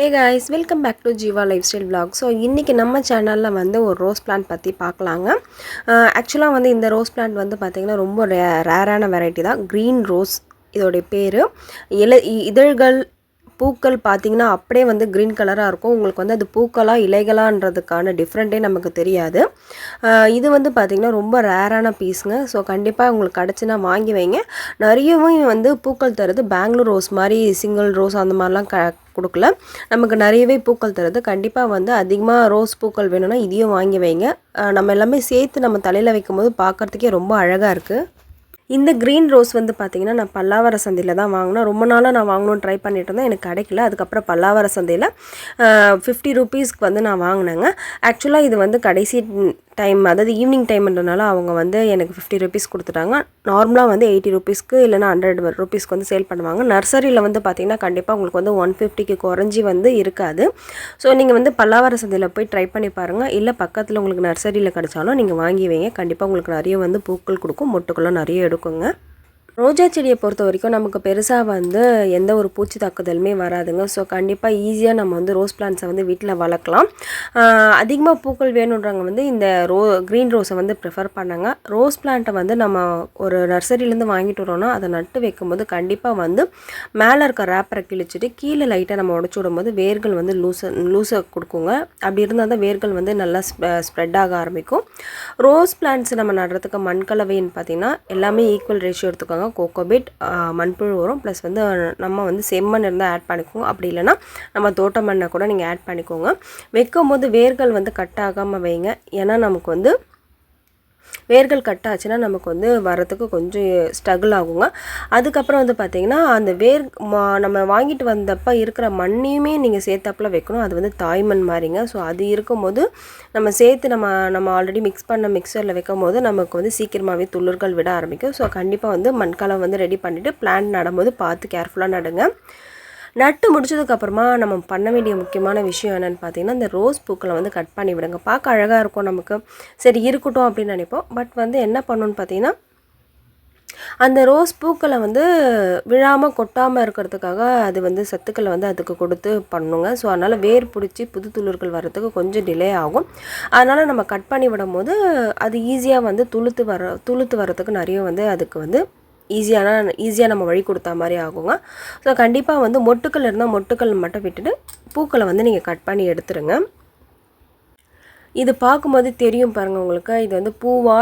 Hey guys welcome back to Jeeva lifestyle vlog so இன்றைக்கி நம்ம சேனலில் வந்து ஒரு ரோஸ் பிளான்ட் பற்றி பார்க்கலாங்க. ஆக்சுவலாக வந்து இந்த ரோஸ் பிளான்ட் வந்து பார்த்திங்கன்னா ரொம்ப ரே ரேரான வெரைட்டி தான். க்ரீன் ரோஸ் இதோடைய பேர். இல இதழ்கள் பூக்கள் பார்த்தீங்கன்னா அப்படியே வந்து க்ரீன் கலராக இருக்கும். உங்களுக்கு வந்து அது பூக்களாக இலைகளான்றதுக்கான டிஃப்ரெண்ட்டே நமக்கு தெரியாது. இது வந்து பார்த்திங்கன்னா ரொம்ப ரேரான பீஸுங்க ஸோ கண்டிப்பாக உங்களுக்கு கிடச்சின்னா வாங்கி வைங்க. நிறையவும் வந்து பூக்கள் தருது பெங்களூர் ரோஸ் மாதிரி சிங்கிள் ரோஸ் அந்த மாதிரிலாம் க கொடுக்கல. நமக்கு நிறையவே பூக்கள் தருது கண்டிப்பாக வந்து அதிகமாக ரோஸ் பூக்கள் வேணும்னா இதையும் வாங்கி வைங்க. நம்ம எல்லாமே சேர்த்து நம்ம தலையில் வைக்கும்போது பார்க்குறதுக்கே ரொம்ப அழகாக இருக்குது இந்த க்ரீன் ரோஸ் வந்து பார்த்திங்கன்னா நான் பல்லாவர சந்தையில் தான் வாங்கினேன். ரொம்ப நாளாக நான் வாங்கணும்னு ட்ரை பண்ணிட்டு இருந்தேன். எனக்கு கிடைக்கல. அதுக்கப்புறம் பல்லாவர சந்தையில் ஃபிஃப்டி ருபீஸ்க்கு வந்து நான் வாங்கினேங்க. ஆக்சுவலாக இது வந்து கடைசி டைம் அதாவது ஈவினிங் டைம்ன்றனால அவங்க வந்து எனக்கு ஃபிஃப்டி ருபீஸ் கொடுத்துட்டாங்க. நார்மலாக வந்து எயிட்டி ருபீஸ்க்கு இல்லைனா ஹண்ட்ரட் ருபீஸ்க்கு வந்து சேல் பண்ணுவாங்க. நர்சரியில் வந்து பார்த்தீங்கன்னா கண்டிப்பாக உங்களுக்கு வந்து ஒன் ஃபிஃப்டிக்கு குறைஞ்சி வந்து இருக்காது. ஸோ நீங்கள் வந்து பல்லாவர சந்தையில் போய் ட்ரை பண்ணி பாருங்கள் இல்லை பக்கத்தில் உங்களுக்கு நர்சரியில் கிடச்சாலும் நீங்கள் வாங்கி வைங்க. கண்டிப்பாக உங்களுக்கு நிறைய வந்து பூக்கள் கொடுக்கும். மொட்டுக்களும் நிறைய எடுக்குங்க. ரோஜா செடியை பொறுத்த வரைக்கும் நமக்கு பெருசாக வந்து எந்த ஒரு பூச்சி தாக்குதலுமே வராதுங்க. ஸோ கண்டிப்பாக ஈஸியாக நம்ம வந்து ரோஸ் பிளான்ட்ஸை வந்து வீட்டில் வளர்க்கலாம். அதிகமாக பூக்கள் வேணுன்றவங்க வந்து இந்த ரோ க்ரீன் ரோஸை வந்து ப்ரிஃபர் பண்ணாங்க. ரோஸ் பிளான்ட்டை வந்து நம்ம ஒரு நர்சரியிலேருந்து வாங்கிட்டு வரோன்னா அதை நட்டு வைக்கும்போது கண்டிப்பாக வந்து மேலே இருக்க ரேப்பரை கிழிச்சிட்டு கீழே லைட்டாக நம்ம உடச்சி விடும்போது வேர்கள் வந்து லூசை லூஸை கொடுக்குங்க. அப்படி இருந்தால் தான் வேர்கள் வந்து நல்லா ஸ்ப்ரெட் ஆக ஆரம்பிக்கும். ரோஸ் பிளான்ட்ஸ் நம்ம நடுறதுக்கு மண்கலவைன்னு பார்த்தீங்கன்னா எல்லாமே ஈக்குவல் ரேஷியோ எடுத்துக்கோங்க. கோகோபிட் மண்புழு வரும் ப்ளஸ் வந்து நம்ம வந்து செம்மண் இருந்தால் ஆட் பண்ணிக்கோங்க அப்படி இல்லைன்னா நம்ம தோட்ட மண்ணை கூட நீங்கள் ஆட் பண்ணிக்கோங்க. வைக்கும் போது வேர்கள் வந்து கட் ஆகாமல் வைங்க. ஏன்னா நமக்கு வந்து வேர்கள் கட் ஆச்சுன்னா நமக்கு வந்து வரத்துக்கு கொஞ்சம் ஸ்ட்ரகிள் ஆகுங்க. அதுக்கப்புறம் வந்து பார்த்திங்கன்னா அந்த வேர் மா- நம்ம வாங்கிட்டு வந்தப்போ இருக்கிற மண்ணையுமே நீங்கள் சேர்த்தாப்புல வைக்கணும். அது வந்து தாய்மண் மாதிரிங்க ஸோ அது இருக்கும்போது நம்ம சேர்த்து நம்ம நம்ம ஆல்ரெடி மிக்ஸ் பண்ண மிக்சரில் வைக்கும் போது நமக்கு வந்து சீக்கிரமாகவே துளிர்கள் விட ஆரம்பிக்கும். ஸோ கண்டிப்பாக வந்து மண்கலம் வந்து ரெடி பண்ணிவிட்டு பிளான்ட் நடும்போது பார்த்து கேர்ஃபுல்லாக நடுங்க. நட்டு முடிச்சதுக்கப்புறமா நம்ம பண்ண வேண்டிய முக்கியமான விஷயம் என்னென்னு பார்த்தீங்கன்னா இந்த ரோஸ் பூக்களை வந்து கட் பண்ணி விடுங்க. பார்க்க அழகாக இருக்கும் நமக்கு. சரி இருக்கட்டும் அப்படின்னு நினைப்போம். பட் வந்து என்ன பண்ணணும்னு பார்த்தீங்கன்னா அந்த ரோஸ் பூக்களை வந்து விழாமல் கொட்டாமல் இருக்கிறதுக்காக அது வந்து சத்துக்களை வந்து அதுக்கு கொடுத்து பண்ணுங்க. ஸோ அதனால் வேர் பிடிச்சி புது துளிர்கள் வர்றதுக்கு கொஞ்சம் டிலே ஆகும். அதனால் நம்ம கட் பண்ணி விடும் போது அது ஈஸியாக வந்து துளுத்து வர துளுத்து வர்றதுக்கு நிறைய வந்து அதுக்கு வந்து ஈஸியான ஈஸியாக நம்ம வழி கொடுத்தா மாதிரி ஆகுங்க. ஸோ கண்டிப்பாக வந்து மொட்டுக்கள் இருந்தால் மொட்டுக்கள் மட்டும் விட்டுட்டு பூக்களை வந்து நீங்கள் கட் பண்ணி எடுத்துருங்க. இது பார்க்கும்போது தெரியும் பாருங்கள் உங்களுக்கு. இது வந்து பூவா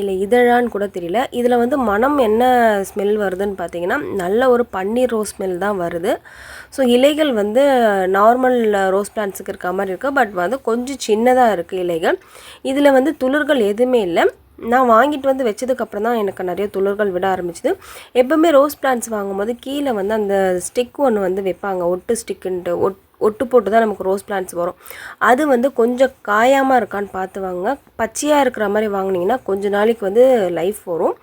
இல்லை இதழான்னு கூட தெரியல. இதில் வந்து மனம் என்ன ஸ்மெல் வருதுன்னு பார்த்தீங்கன்னா நல்ல ஒரு பன்னீர் ரோஸ் ஸ்மெல் தான் வருது. ஸோ இலைகள் வந்து நார்மல் ரோஸ் பிளான்ட்ஸுக்கு இருக்க மாதிரி இருக்குது பட் வந்து கொஞ்சம் சின்னதாக இருக்குது இலைகள். இதில் வந்து துளிர்கள் எதுவுமே இல்லை. நான் வாங்கிட்டு வந்து வச்சதுக்கப்புறம் தான் எனக்கு நிறைய துளிர்கள் விட ஆரம்பிச்சிது. எப்போவுமே ரோஸ் பிளான்ட்ஸ் வாங்கும்போது கீழே வந்து அந்த ஸ்டிக் ஒன்று வந்து வைப்பாங்க. ஒட்டு ஸ்டிக்குன்ட்டு ஒட் ஒட்டு போட்டு தான் நமக்கு ரோஸ் பிளான்ட்ஸ் வரும். அது வந்து கொஞ்சம் காயாமல் இருக்கான்னு பார்த்து வாங்க பச்சையாக இருக்கிற மாதிரி வாங்குனீங்கன்னா கொஞ்ச நாளைக்கு வந்து லைஃப் வரும்.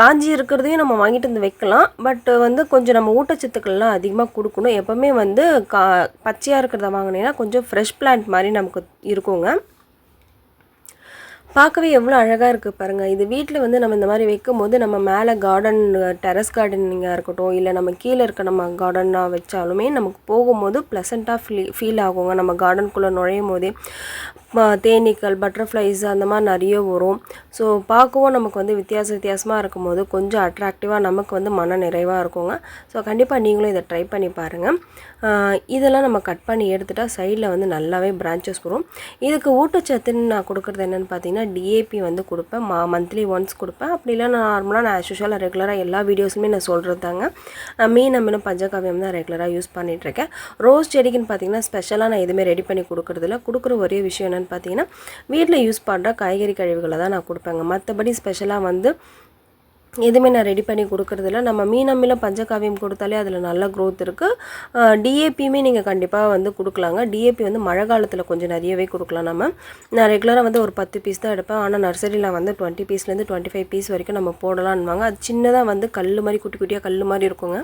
காஞ்சி இருக்கிறதையும் நம்ம வாங்கிட்டு வந்து வைக்கலாம். பட் வந்து கொஞ்சம் நம்ம ஊட்டச்சத்துக்கள்லாம் அதிகமாக கொடுக்கணும். எப்போவுமே வந்து கா பச்சையாக இருக்கிறத வாங்கினீங்கன்னா கொஞ்சம் ஃப்ரெஷ் பிளான்ட் மாதிரி நமக்கு இருக்குங்க. பார்க்கவே எவ்வளோ அழகாக இருக்குது பாருங்கள் இது வீட்டில் வந்து நம்ம இந்த மாதிரி வைக்கும் போது நம்ம மேலே கார்டன் டெரஸ் கார்டனிங்காக இருக்கட்டும் இல்லை நம்ம கீழே இருக்க நம்ம கார்டனாக வச்சாலுமே நமக்கு போகும்போது ப்ளசண்ட்டாக ஃபீல் ஃபீல் ஆகுங்க. நம்ம கார்டனுக்குள்ளே நுழையும் போதே தேனீக்கள் பட்டர்ஃப்ளைஸ் அந்த மாதிரி நிறைய வரும். ஸோ பார்க்கவும் நமக்கு வந்து வித்தியாச வித்தியாசமாக இருக்கும்போது கொஞ்சம் அட்ராக்டிவாக நமக்கு வந்து மன நிறைவாக இருக்குங்க. ஸோ கண்டிப்பாக நீங்களும் இதை ட்ரை பண்ணி பாருங்கள் இதெல்லாம் நம்ம கட் பண்ணி எடுத்துட்டால் சைடில் வந்து நல்லாவே பிரான்ச்சஸ் வரும். இதுக்கு ஊட்டச்சத்துன்னு நான் கொடுக்குறது என்னென்னு பார்த்தீங்கன்னா டிஏபி வந்து கொடுப்பேன். மா மந்த்லி ஒன்ஸ் கொடுப்பேன். அப்படி நான் நார்மலாக நான் ஆஸ் ரெகுலராக எல்லா வீடியோஸுமே நான் சொல்கிறது தாங்க. மீன் நம்மளும் பஞ்சகாவியம் தான் ரெகுலராக யூஸ் பண்ணிகிட்ருக்கேன் ரோஸ் செடிக்குன்னு பார்த்தீங்கன்னா ஸ்பெஷலாக நான் எதுவுமே ரெடி பண்ணி கொடுக்குறதில்ல. கொடுக்குற ஒரே விஷயம் என்னென்னு பார்த்தீங்கன்னா வீட்டில் யூஸ் பண்ணுற காய்கறி கழிவுகளை தான் நான் கொடுப்பேங்க. மற்றபடி ஸ்பெஷலாக வந்து எதுவுமே நான் ரெடி பண்ணி கொடுக்குறதில்ல. நம்ம மீனம்மிலும் பஞ்சகாவியம் கொடுத்தாலே அதில் நல்ல க்ரோத் இருக்குது டிஏபியுமே நீங்கள் கண்டிப்பாக வந்து கொடுக்கலாங்க. டிஏபி வந்து மழை காலத்தில் கொஞ்சம் நிறையவே கொடுக்கலாம் நம்ம. நான் ரெகுலராக வந்து ஒரு பத்து பீஸ் தான் எடுப்பேன். ஆனால் நர்சரியில் வந்து டுவெண்ட்டி பீஸ்லேருந்து டுவெண்ட்டி ஃபைவ் பீஸ் வரைக்கும் நம்ம போடலான்வாங்க அது சின்னதாக வந்து கல் மாதிரி குட்டி குட்டியாக கல் மாதிரி இருக்குங்க.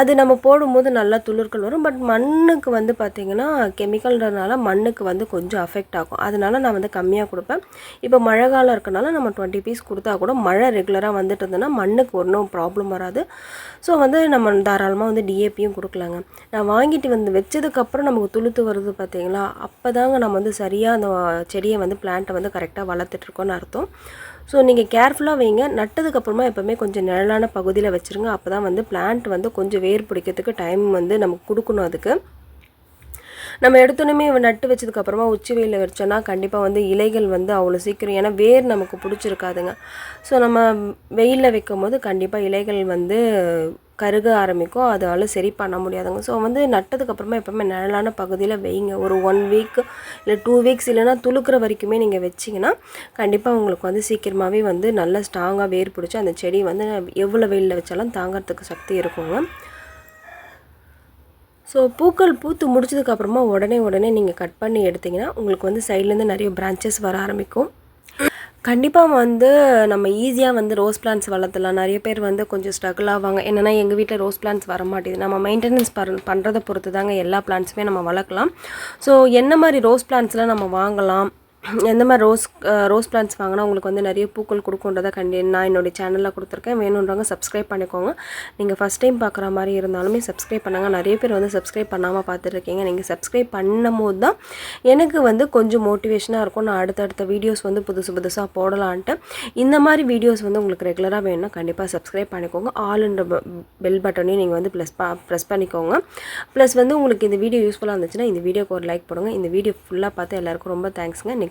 அது நம்ம போடும்போது நல்லா துளிர்கள் வரும். பட் மண்ணுக்கு வந்து பார்த்திங்கன்னா கெமிக்கல்ன்றதுனால மண்ணுக்கு வந்து கொஞ்சம் அஃபெக்ட் ஆகும். அதனால நான் வந்து கம்மியாக கொடுப்பேன். இப்போ மழை காலம் இருக்கனால நம்ம டுவெண்ட்டி பீஸ் கொடுத்தா கூட மழை ரெகுலராக வந்துட்டு இருந்ததுன்னா மண்ணுக்கு ஒன்றும் ப்ராப்ளம் வராது. ஸோ வந்து நம்ம தாராளமாக வந்து டிஏபியும் கொடுக்கலாங்க. நான் வாங்கிட்டு வந்து வச்சதுக்கப்புறம் நமக்கு துளுத்து வருது பார்த்தீங்களா அப்போ தாங்க நம்ம வந்து சரியாக அந்த செடியை வந்து பிளான்ட்டை வந்து கரெக்டாக வளர்த்துட்ருக்கோன்னு அர்த்தம். ஸோ நீங்கள் கேர்ஃபுல்லாக வைங்க. நட்டதுக்கப்புறமா எப்போவுமே கொஞ்சம் நிழலான பகுதியில் வச்சுருங்க. அப்போ தான் வந்து பிளான்ட் வந்து கொஞ்சம் வேர் பிடிக்கிறதுக்கு டைம் வந்து நமக்கு கொடுக்கணும் அதுக்கு. நம்ம எடுத்தோன்னே நட்டு வச்சதுக்கப்புறமா உச்சி வெயிலில் வச்சோன்னா கண்டிப்பாக வந்து இலைகள் வந்து அவ்வளோ சீக்கிரம் ஏன்னா வேர் நமக்கு பிடிச்சிருக்காதுங்க. ஸோ நம்ம வெயிலில் வைக்கும் போது கண்டிப்பாக இலைகள் வந்து கருக ஆரம்பிக்கும். அதால் சரி பண்ண முடியாதுங்க. ஸோ வந்து நட்டதுக்கப்புறமா எப்போவுமே நிழலான பகுதியில் வைங்க. ஒரு ஒன் வீக் இல்லை டூ வீக்ஸ் இல்லைன்னா துளுக்கிற வரைக்குமே நீங்கள் வச்சிங்கன்னா கண்டிப்பாக உங்களுக்கு வந்து சீக்கிரமாகவே வந்து நல்ல ஸ்ட்ராங்காக வேர் பிடிச்சி அந்த செடி வந்து எவ்வளோ வெயிலில் வச்சாலும் தாங்கிறதுக்கு சக்தி இருக்குங்க. ஸோ பூக்கள் பூத்து முடிச்சதுக்கப்புறமா உடனே உடனே நீங்கள் கட் பண்ணி எடுத்திங்கன்னா உங்களுக்கு வந்து சைட்லேருந்து நிறைய பிரான்ச்சஸ் வர ஆரம்பிக்கும். கண்டிப்பாக வந்து நம்ம ஈஸியாக வந்து ரோஸ் பிளான்ஸ் வளர்த்தலாம். நிறைய பேர் வந்து கொஞ்சம் ஸ்ட்ரகிள் ஆவாங்க. என்னென்னா எங்கள் வீட்டில் ரோஸ் பிளான்ஸ் வர மாட்டேது நம்ம மெயின்டெனன்ஸ் பண் பண்ணுறதை பொறுத்து தாங்க எல்லா பிளான்ஸுமே நம்ம வளர்க்கலாம். ஸோ என்ன மாதிரி ரோஸ் பிளான்ஸ்லாம் நம்ம வாங்கலாம்? எந்த மாதிரி ரோஸ் ரோஸ் பிளான்ஸ் வாங்கினா உங்களுக்கு வந்து நிறைய பூக்கள் கொடுக்குன்றதை கண்டி நான் என்னுடைய சேனலில் கொடுத்துருக்கேன். வேணுன்றவங்க சப்ஸ்கிரைப் பண்ணிக்கோங்க. நீங்கள் ஃபஸ்ட் டைம் பார்க்குற மாதிரி இருந்தாலுமே சப்ஸ்கிரைப் பண்ணாங்க. நிறைய பேர் வந்து சப்ஸ்கிரைப் பண்ணாமல் பார்த்துட்ருக்கீங்க. நீங்கள் சப்ஸ்கிரைப் பண்ணும் போது தான் எனக்கு வந்து கொஞ்சம் மோட்டிவேஷனாக இருக்கும். நான் அடுத்தடுத்த வீடியோஸ் வந்து புதுசு புதுசாக போடலான்ட்டு. இந்த மாதிரி வீடியோஸ் வந்து உங்களுக்கு ரெகுலராக வேணும்னா கண்டிப்பாக சப்ஸ்கிரைப் பண்ணிக்கோங்க. ஆல்ன்ற பெல் பட்டனையும் நீங்கள் வந்து ப்ளஸ் பா ப்ரெஸ் பண்ணிக்கோங்க. ப்ளஸ் வந்து உங்களுக்கு இந்த வீடியோ யூஸ்ஃபுல்லாக இருந்துச்சுன்னா இந்த வீடியோக்கு ஒரு லைக் போடுங்க. இந்த வீடியோ ஃபுல்லாக பார்த்து எல்லாருக்கும் ரொம்ப தேங்க்ஸுங்க